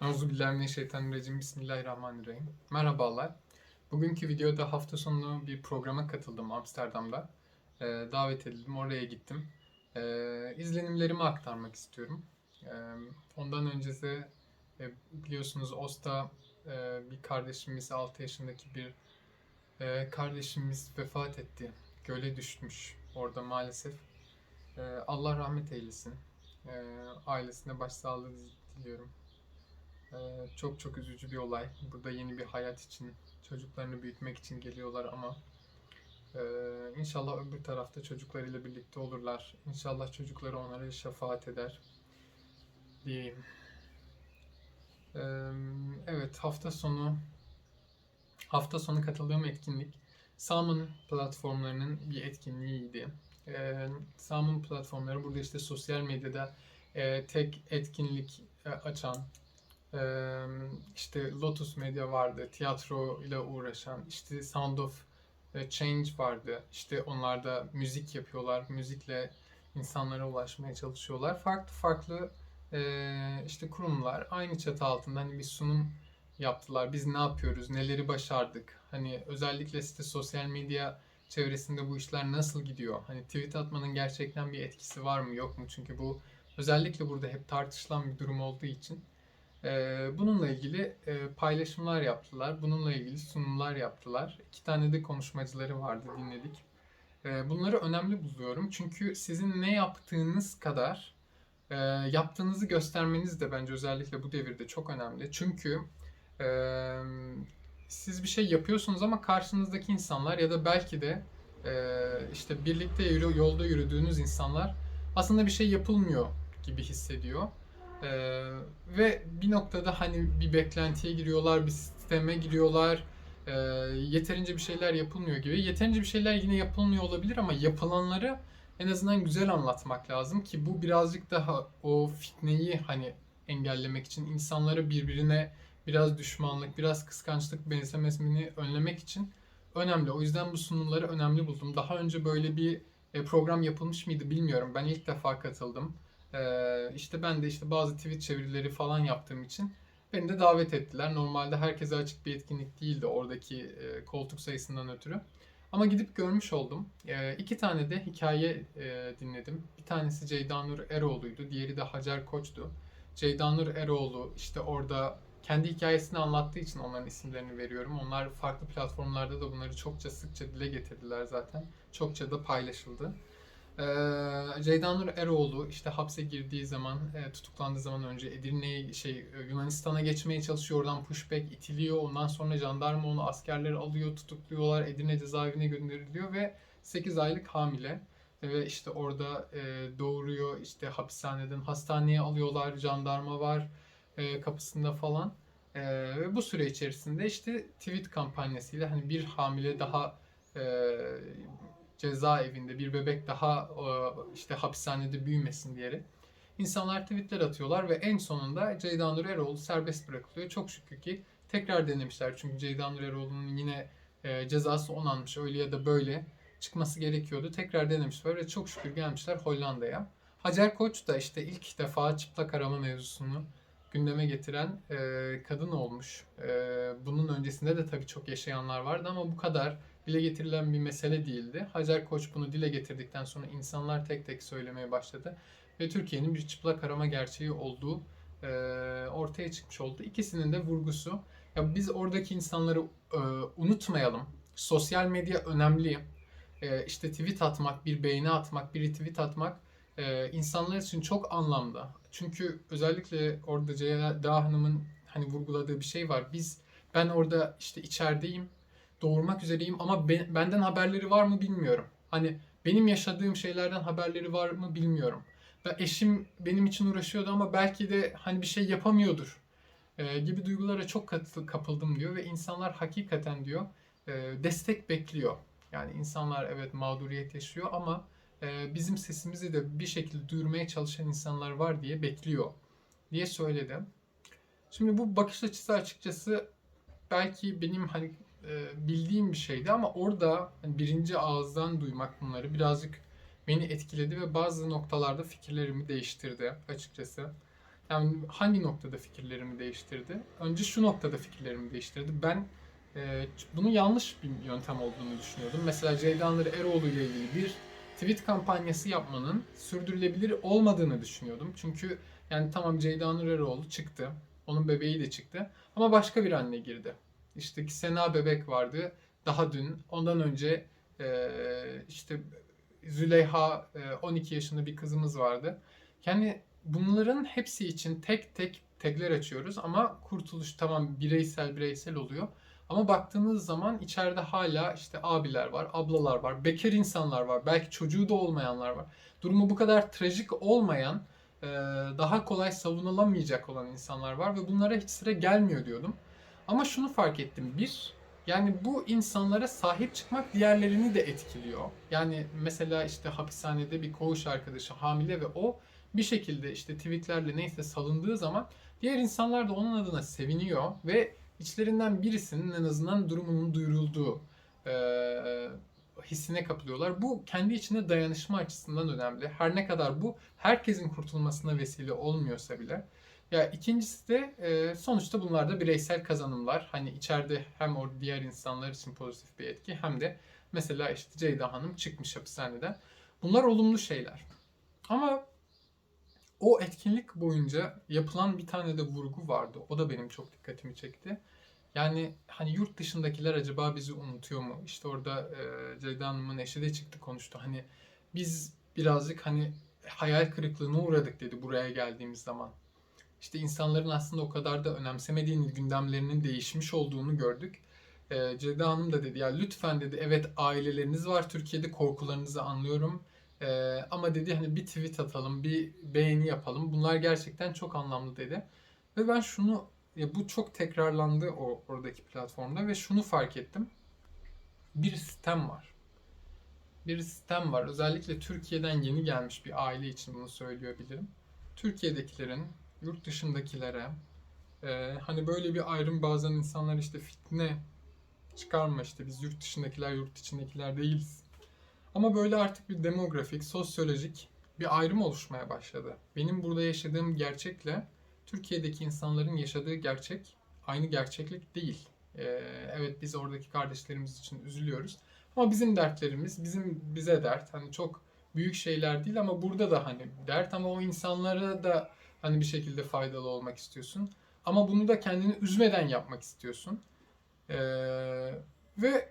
Euzubillahimineşşeytanirracim. Bismillahirrahmanirrahim. Merhabalar. Bugünkü videoda hafta sonu bir programa katıldım Amsterdam'da. Ee, davet edildim, oraya gittim. Ee, izlenimlerimi aktarmak istiyorum. Ee, ondan öncesi e, biliyorsunuz Osta e, bir kardeşimiz, 6 yaşındaki bir e, kardeşimiz vefat etti. Göle düşmüş orada maalesef. Ee, Allah rahmet eylesin. Ee, ailesine başsağlığı diliyorum. Ee, çok çok üzücü bir olay. Burada yeni bir hayat için, çocuklarını büyütmek için geliyorlar ama e, inşallah öbür tarafta çocuklarıyla birlikte olurlar. İnşallah çocukları onlara şefaat eder diyeyim. Ee, evet hafta sonu hafta sonu katıldığım etkinlik Salmon platformlarının bir etkinliğiydi. Ee, Salmon platformları burada işte sosyal medyada e, tek etkinlik e, açan işte Lotus Media vardı, tiyatro ile uğraşan, işte Sound of Change vardı. İşte onlar da müzik yapıyorlar, müzikle insanlara ulaşmaya çalışıyorlar. Farklı farklı e, işte kurumlar aynı çatı altında hani bir sunum yaptılar. Biz ne yapıyoruz, neleri başardık? Hani özellikle işte sosyal medya çevresinde bu işler nasıl gidiyor? Hani tweet atmanın gerçekten bir etkisi var mı, yok mu? Çünkü bu özellikle burada hep tartışılan bir durum olduğu için bununla ilgili paylaşımlar yaptılar. Bununla ilgili sunumlar yaptılar. İki tane de konuşmacıları vardı dinledik. Bunları önemli buluyorum. Çünkü sizin ne yaptığınız kadar yaptığınızı göstermeniz de bence özellikle bu devirde çok önemli. Çünkü siz bir şey yapıyorsunuz ama karşınızdaki insanlar ya da belki de işte birlikte yolda yürüdüğünüz insanlar aslında bir şey yapılmıyor gibi hissediyor. Ee, ve bir noktada hani bir beklentiye giriyorlar, bir sisteme giriyorlar. Ee, yeterince bir şeyler yapılmıyor gibi. Yeterince bir şeyler yine yapılmıyor olabilir ama yapılanları en azından güzel anlatmak lazım ki bu birazcık daha o fitneyi hani engellemek için insanları birbirine biraz düşmanlık, biraz kıskançlık benzemesini önlemek için önemli. O yüzden bu sunumları önemli buldum. Daha önce böyle bir e, program yapılmış mıydı bilmiyorum. Ben ilk defa katıldım. Ee, işte ben de işte bazı tweet çevirileri falan yaptığım için beni de davet ettiler. Normalde herkese açık bir etkinlik değildi oradaki e, koltuk sayısından ötürü. Ama gidip görmüş oldum. E, iki tane de hikaye e, dinledim. Bir tanesi Ceydanur Eroğlu'ydu. Diğeri de Hacer Koç'tu. Ceydanur Eroğlu işte orada kendi hikayesini anlattığı için onların isimlerini veriyorum. Onlar farklı platformlarda da bunları çokça sıkça dile getirdiler zaten. Çokça da paylaşıldı. Ee, Ceydanur Eroğlu işte hapse girdiği zaman, e, tutuklandığı zaman önce Edirne'ye şey e, Yunanistan'a geçmeye çalışıyor. Oradan pushback itiliyor. Ondan sonra jandarma onu askerleri alıyor, tutukluyorlar. Edirne cezaevine gönderiliyor ve 8 aylık hamile. Ve işte orada e, doğuruyor. işte hapishaneden hastaneye alıyorlar. Jandarma var e, kapısında falan. E, ve bu süre içerisinde işte tweet kampanyasıyla hani bir hamile daha e, cezaevinde bir bebek daha e, işte hapishanede büyümesin diyerek insanlar tweetler atıyorlar ve en sonunda Ceyda Nur Eroğlu serbest bırakılıyor. Çok şükür ki tekrar denemişler çünkü Ceyda Nur Eroğlu'nun yine e, cezası onanmış öyle ya da böyle çıkması gerekiyordu. Tekrar denemişler ve çok şükür gelmişler Hollanda'ya. Hacer Koç da işte ilk defa çıplak arama mevzusunu gündeme getiren e, kadın olmuş. E, bunun öncesinde de tabii çok yaşayanlar vardı ama bu kadar dile getirilen bir mesele değildi. Hacer Koç bunu dile getirdikten sonra insanlar tek tek söylemeye başladı. Ve Türkiye'nin bir çıplak arama gerçeği olduğu e, ortaya çıkmış oldu. İkisinin de vurgusu. Ya biz oradaki insanları e, unutmayalım. Sosyal medya önemli. E, işte tweet atmak, bir beğeni atmak, bir retweet atmak e, insanlar için çok anlamlı. Çünkü özellikle orada Ceyda Hanım'ın hani vurguladığı bir şey var. Biz ben orada işte içerideyim doğurmak üzereyim ama ben, benden haberleri var mı bilmiyorum. Hani benim yaşadığım şeylerden haberleri var mı bilmiyorum. Ve eşim benim için uğraşıyordu ama belki de hani bir şey yapamıyordur e, gibi duygulara çok katı, kapıldım diyor ve insanlar hakikaten diyor e, destek bekliyor. Yani insanlar evet mağduriyet yaşıyor ama e, bizim sesimizi de bir şekilde duyurmaya çalışan insanlar var diye bekliyor diye söyledi. Şimdi bu bakış açısı açıkçası belki benim hani e, bildiğim bir şeydi ama orada hani birinci ağızdan duymak bunları birazcık beni etkiledi ve bazı noktalarda fikirlerimi değiştirdi açıkçası. Yani hangi noktada fikirlerimi değiştirdi? Önce şu noktada fikirlerimi değiştirdi. Ben e, bunun yanlış bir yöntem olduğunu düşünüyordum. Mesela Ceyda Nuri Eroğlu ile ilgili bir tweet kampanyası yapmanın sürdürülebilir olmadığını düşünüyordum. Çünkü yani tamam Ceyda Nur Eroğlu çıktı. Onun bebeği de çıktı. Ama başka bir anne girdi. İşte ki Sena bebek vardı. Daha dün. Ondan önce e, işte Züleyha e, 12 yaşında bir kızımız vardı. Yani bunların hepsi için tek tek tekler açıyoruz ama kurtuluş tamam bireysel bireysel oluyor. Ama baktığınız zaman içeride hala işte abiler var, ablalar var, bekar insanlar var, belki çocuğu da olmayanlar var. Durumu bu kadar trajik olmayan, e, daha kolay savunulamayacak olan insanlar var ve bunlara hiç sıra gelmiyor diyordum. Ama şunu fark ettim. Bir, yani bu insanlara sahip çıkmak diğerlerini de etkiliyor. Yani mesela işte hapishanede bir koğuş arkadaşı hamile ve o bir şekilde işte tweetlerle neyse salındığı zaman diğer insanlar da onun adına seviniyor ve içlerinden birisinin en azından durumunun duyurulduğu e, hissine kapılıyorlar. Bu kendi içinde dayanışma açısından önemli. Her ne kadar bu herkesin kurtulmasına vesile olmuyorsa bile. Ya ikincisi de e, sonuçta bunlar da bireysel kazanımlar. Hani içeride hem o diğer insanlar için pozitif bir etki hem de mesela işte Ceyda Hanım çıkmış hapishaneden. Bunlar olumlu şeyler. Ama o etkinlik boyunca yapılan bir tane de vurgu vardı. O da benim çok dikkatimi çekti. Yani hani yurt dışındakiler acaba bizi unutuyor mu? İşte orada e, Ceyda Hanım'ın eşi de çıktı konuştu. Hani biz birazcık hani hayal kırıklığına uğradık dedi buraya geldiğimiz zaman. İşte insanların aslında o kadar da önemsemediğini, gündemlerinin değişmiş olduğunu gördük. E, Ceyda Hanım da dedi ya lütfen dedi evet aileleriniz var Türkiye'de korkularınızı anlıyorum. E, ama dedi hani bir tweet atalım, bir beğeni yapalım. Bunlar gerçekten çok anlamlı dedi. Ve ben şunu ya bu çok tekrarlandı o oradaki platformda ve şunu fark ettim. Bir sistem var. Bir sistem var. Özellikle Türkiye'den yeni gelmiş bir aile için bunu söyleyebilirim. Türkiye'dekilerin yurt dışındakilere e, hani böyle bir ayrım bazen insanlar işte fitne çıkarma işte biz yurt dışındakiler yurt içindekiler değiliz. Ama böyle artık bir demografik, sosyolojik bir ayrım oluşmaya başladı. Benim burada yaşadığım gerçekle Türkiye'deki insanların yaşadığı gerçek aynı gerçeklik değil. Ee, evet biz oradaki kardeşlerimiz için üzülüyoruz. Ama bizim dertlerimiz bizim bize dert. Hani çok büyük şeyler değil ama burada da hani dert ama o insanlara da hani bir şekilde faydalı olmak istiyorsun. Ama bunu da kendini üzmeden yapmak istiyorsun. Ee, ve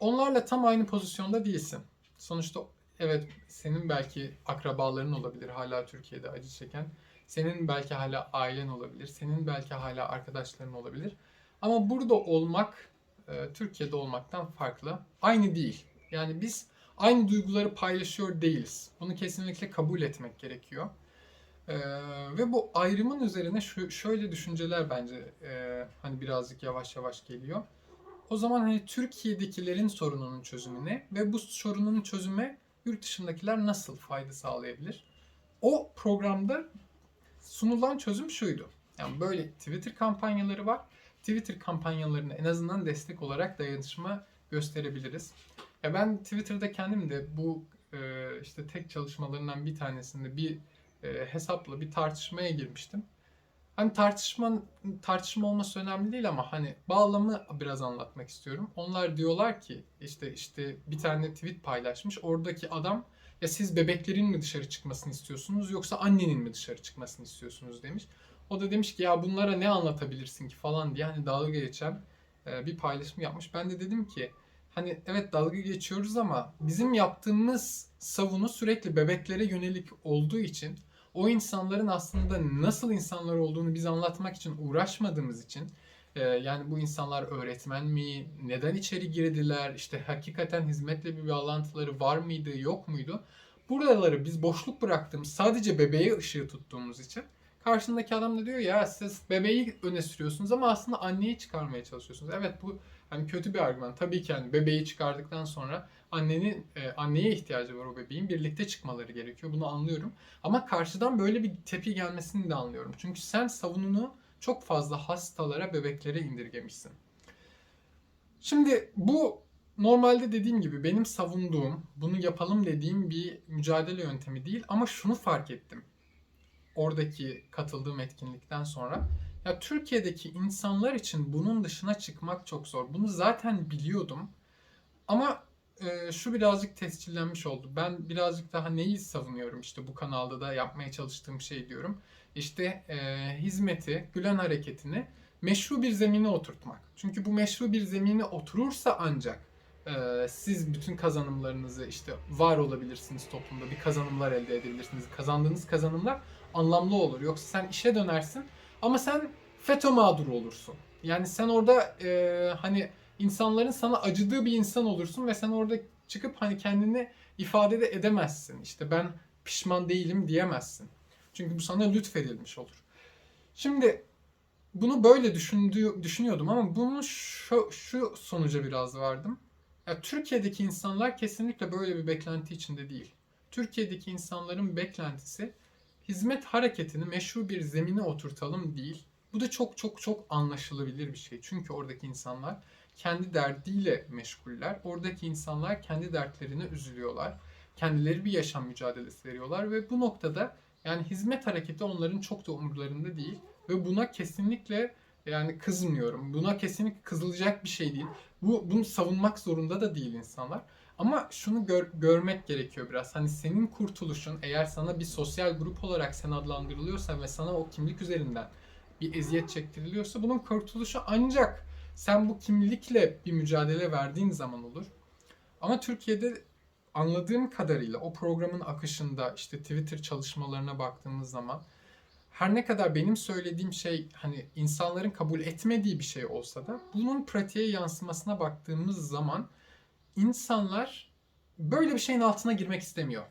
onlarla tam aynı pozisyonda değilsin. Sonuçta evet senin belki akrabaların olabilir hala Türkiye'de acı çeken senin belki hala ailen olabilir. Senin belki hala arkadaşların olabilir. Ama burada olmak e, Türkiye'de olmaktan farklı. Aynı değil. Yani biz aynı duyguları paylaşıyor değiliz. Bunu kesinlikle kabul etmek gerekiyor. Ee, ve bu ayrımın üzerine şu şöyle düşünceler bence e, hani birazcık yavaş yavaş geliyor. O zaman hani Türkiye'dekilerin sorununun çözümü ne ve bu sorunun çözüme yurt dışındakiler nasıl fayda sağlayabilir? O programda sunulan çözüm şuydu. Yani böyle Twitter kampanyaları var. Twitter kampanyalarına en azından destek olarak dayanışma gösterebiliriz. Ya ben Twitter'da kendim de bu e, işte tek çalışmalarından bir tanesinde bir e, hesapla bir tartışmaya girmiştim. Hani tartışma tartışma olması önemli değil ama hani bağlamı biraz anlatmak istiyorum. Onlar diyorlar ki işte işte bir tane tweet paylaşmış. Oradaki adam ya siz bebeklerin mi dışarı çıkmasını istiyorsunuz yoksa annenin mi dışarı çıkmasını istiyorsunuz demiş. O da demiş ki ya bunlara ne anlatabilirsin ki falan diye hani dalga geçen e, bir paylaşım yapmış. Ben de dedim ki hani evet dalga geçiyoruz ama bizim yaptığımız savunu sürekli bebeklere yönelik olduğu için o insanların aslında nasıl insanlar olduğunu biz anlatmak için uğraşmadığımız için e, yani bu insanlar öğretmen mi, neden içeri girdiler, işte hakikaten hizmetle bir bağlantıları var mıydı, yok muydu? Buraları biz boşluk bıraktığımız, sadece bebeğe ışığı tuttuğumuz için karşındaki adam da diyor ya siz bebeği öne sürüyorsunuz ama aslında anneyi çıkarmaya çalışıyorsunuz. Evet bu hani kötü bir argüman. Tabii ki hani bebeği çıkardıktan sonra annenin e, anneye ihtiyacı var o bebeğin. Birlikte çıkmaları gerekiyor. Bunu anlıyorum. Ama karşıdan böyle bir tepki gelmesini de anlıyorum. Çünkü sen savununu çok fazla hastalara, bebeklere indirgemişsin. Şimdi bu normalde dediğim gibi benim savunduğum, bunu yapalım dediğim bir mücadele yöntemi değil ama şunu fark ettim. oradaki katıldığım etkinlikten sonra ya Türkiye'deki insanlar için bunun dışına çıkmak çok zor. Bunu zaten biliyordum. Ama e, şu birazcık tescillenmiş oldu. Ben birazcık daha neyi savunuyorum işte bu kanalda da yapmaya çalıştığım şey diyorum. İşte e, hizmeti, Gülen hareketini meşru bir zemine oturtmak. Çünkü bu meşru bir zemine oturursa ancak e, siz bütün kazanımlarınızı işte var olabilirsiniz toplumda, bir kazanımlar elde edebilirsiniz. Kazandığınız kazanımlar anlamlı olur. Yoksa sen işe dönersin ama sen FETÖ mağduru olursun. Yani sen orada e, hani insanların sana acıdığı bir insan olursun ve sen orada çıkıp hani kendini ifade de edemezsin. İşte ben pişman değilim diyemezsin. Çünkü bu sana lütfedilmiş olur. Şimdi bunu böyle düşündüğü, düşünüyordum ama bunu şu, şu sonuca biraz vardım. Ya Türkiye'deki insanlar kesinlikle böyle bir beklenti içinde değil. Türkiye'deki insanların beklentisi hizmet hareketini meşru bir zemine oturtalım değil. Bu da çok çok çok anlaşılabilir bir şey. Çünkü oradaki insanlar kendi derdiyle meşguller. Oradaki insanlar kendi dertlerine üzülüyorlar. Kendileri bir yaşam mücadelesi veriyorlar ve bu noktada yani hizmet hareketi onların çok da umurlarında değil ve buna kesinlikle yani kızmıyorum. Buna kesinlikle kızılacak bir şey değil. Bu bunu savunmak zorunda da değil insanlar. Ama şunu gör- görmek gerekiyor biraz. Hani senin kurtuluşun eğer sana bir sosyal grup olarak sen adlandırılıyorsa ve sana o kimlik üzerinden bir eziyet çektiriliyorsa bunun kurtuluşu ancak sen bu kimlikle bir mücadele verdiğin zaman olur. Ama Türkiye'de anladığım kadarıyla o programın akışında işte Twitter çalışmalarına baktığımız zaman her ne kadar benim söylediğim şey hani insanların kabul etmediği bir şey olsa da bunun pratiğe yansımasına baktığımız zaman insanlar böyle bir şeyin altına girmek istemiyor.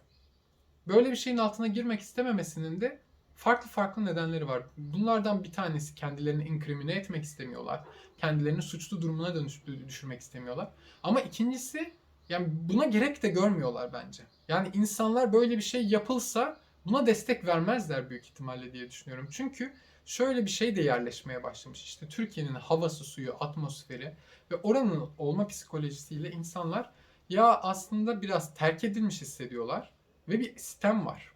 Böyle bir şeyin altına girmek istememesinin de farklı farklı nedenleri var. Bunlardan bir tanesi kendilerini inkrimine etmek istemiyorlar. Kendilerini suçlu durumuna dönüş, düşürmek istemiyorlar. Ama ikincisi yani buna gerek de görmüyorlar bence. Yani insanlar böyle bir şey yapılsa buna destek vermezler büyük ihtimalle diye düşünüyorum. Çünkü şöyle bir şey de yerleşmeye başlamış. İşte Türkiye'nin havası, suyu, atmosferi ve oranın olma psikolojisiyle insanlar ya aslında biraz terk edilmiş hissediyorlar ve bir sistem var.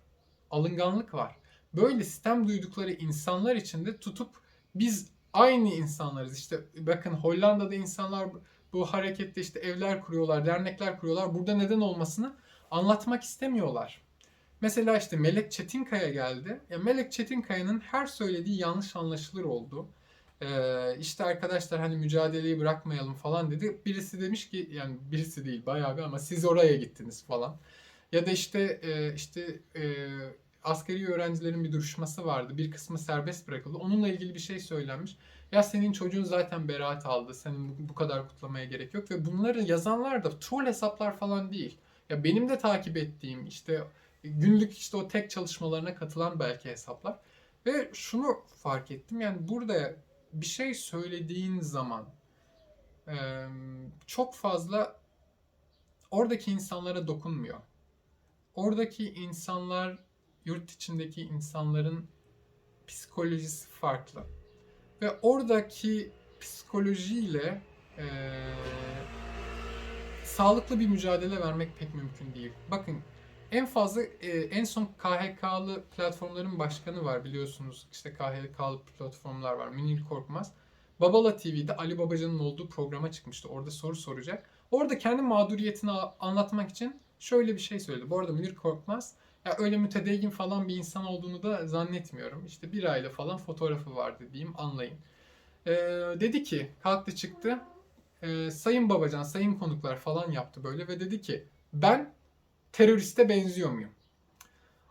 Alınganlık var. Böyle sistem duydukları insanlar için de tutup biz aynı insanlarız. İşte bakın Hollanda'da insanlar bu harekette işte evler kuruyorlar, dernekler kuruyorlar. Burada neden olmasını anlatmak istemiyorlar. Mesela işte Melek Çetinkaya geldi. Ya Melek Çetinkaya'nın her söylediği yanlış anlaşılır oldu. Ee, işte arkadaşlar hani mücadeleyi bırakmayalım falan dedi. Birisi demiş ki yani birisi değil bayağı bir ama siz oraya gittiniz falan. Ya da işte e, işte e, askeri öğrencilerin bir duruşması vardı. Bir kısmı serbest bırakıldı. Onunla ilgili bir şey söylenmiş. Ya senin çocuğun zaten beraat aldı. Senin bu, kadar kutlamaya gerek yok. Ve bunları yazanlar da troll hesaplar falan değil. Ya benim de takip ettiğim işte günlük işte o tek çalışmalarına katılan belki hesaplar. Ve şunu fark ettim yani burada bir şey söylediğin zaman çok fazla oradaki insanlara dokunmuyor. Oradaki insanlar yurt içindeki insanların psikolojisi farklı. Ve oradaki psikolojiyle e, sağlıklı bir mücadele vermek pek mümkün değil. Bakın en fazla e, en son KHK'lı platformların başkanı var biliyorsunuz. İşte KHK'lı platformlar var. Münir Korkmaz. Babala TV'de Ali Babacan'ın olduğu programa çıkmıştı. Orada soru soracak. Orada kendi mağduriyetini anlatmak için şöyle bir şey söyledi. Bu arada Münir Korkmaz ya öyle mütedeyyin falan bir insan olduğunu da zannetmiyorum. İşte bir ayla falan fotoğrafı vardı diyeyim anlayın. Ee, dedi ki kalktı çıktı. Ee, Sayın Babacan, sayın konuklar falan yaptı böyle ve dedi ki ben teröriste benziyor muyum?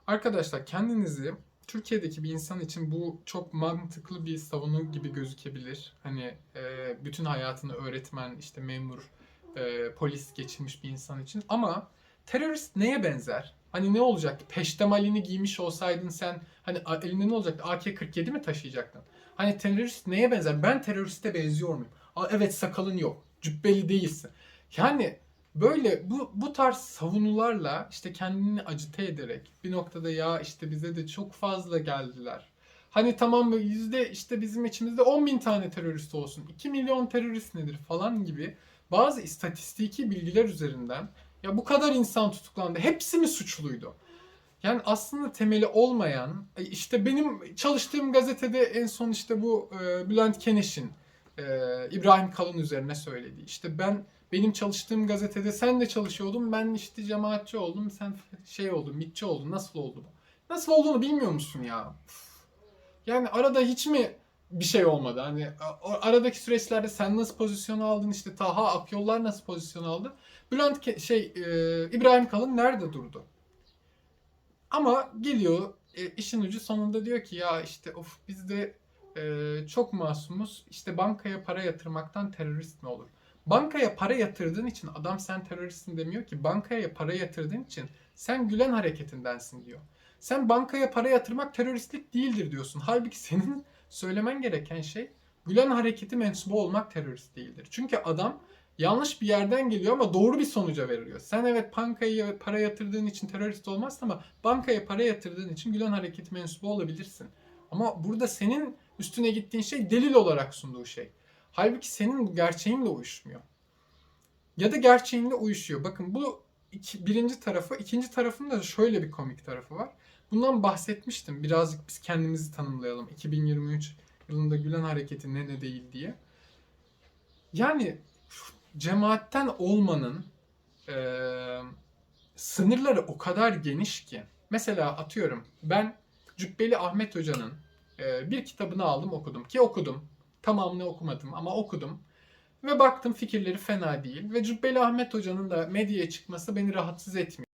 Arkadaşlar kendinizi Türkiye'deki bir insan için bu çok mantıklı bir savunu gibi gözükebilir. Hani e, bütün hayatını öğretmen, işte memur, e, polis geçirmiş bir insan için. Ama terörist neye benzer? Hani ne olacak? Peştemalini giymiş olsaydın sen hani elinde ne olacaktı? AK-47 mi taşıyacaktın? Hani terörist neye benzer? Ben teröriste benziyor muyum? Aa, evet sakalın yok. Cübbeli değilsin. Yani böyle bu bu tarz savunularla işte kendini acite ederek bir noktada ya işte bize de çok fazla geldiler. Hani tamam yüzde işte bizim içimizde 10 bin tane terörist olsun. 2 milyon terörist nedir falan gibi bazı istatistiki bilgiler üzerinden ya bu kadar insan tutuklandı. Hepsi mi suçluydu? Yani aslında temeli olmayan, e, işte benim çalıştığım gazetede en son işte bu e, Bülent Keneş'in e, İbrahim Kalın üzerine söylediği. İşte ben benim çalıştığım gazetede sen de çalışıyordun, ben işte cemaatçi oldum, sen şey oldun, mitçi oldun. Nasıl oldu bu? Nasıl olduğunu bilmiyor musun ya? Yani arada hiç mi bir şey olmadı? Hani aradaki süreçlerde sen nasıl pozisyon aldın? İşte Taha Akyollar nasıl pozisyon aldı? Bülent Ke- şey e, İbrahim Kalın nerede durdu? Ama geliyor e, işin ucu sonunda diyor ki ya işte of biz de e, çok masumuz. İşte bankaya para yatırmaktan terörist mi olur? Bankaya para yatırdığın için adam sen teröristsin demiyor ki. Bankaya para yatırdığın için sen Gülen hareketindensin diyor. Sen bankaya para yatırmak teröristlik değildir diyorsun. Halbuki senin söylemen gereken şey Gülen hareketi mensubu olmak terörist değildir. Çünkü adam yanlış bir yerden geliyor ama doğru bir sonuca veriliyor. Sen evet bankaya para yatırdığın için terörist olmazsın ama bankaya para yatırdığın için Gülen hareketi mensubu olabilirsin. Ama burada senin üstüne gittiğin şey delil olarak sunduğu şey. Halbuki senin gerçeğinle uyuşmuyor. Ya da gerçeğinle uyuşuyor. Bakın bu iki, birinci tarafı. ikinci tarafın da şöyle bir komik tarafı var. Bundan bahsetmiştim. Birazcık biz kendimizi tanımlayalım. 2023 yılında Gülen Hareketi ne ne değil diye. Yani cemaatten olmanın eee, sınırları o kadar geniş ki. Mesela atıyorum ben Cübbeli Ahmet Hoca'nın eee, bir kitabını aldım okudum ki okudum. Tamamını okumadım ama okudum. Ve baktım fikirleri fena değil. Ve Cübbeli Ahmet Hoca'nın da medyaya çıkması beni rahatsız etmiyor.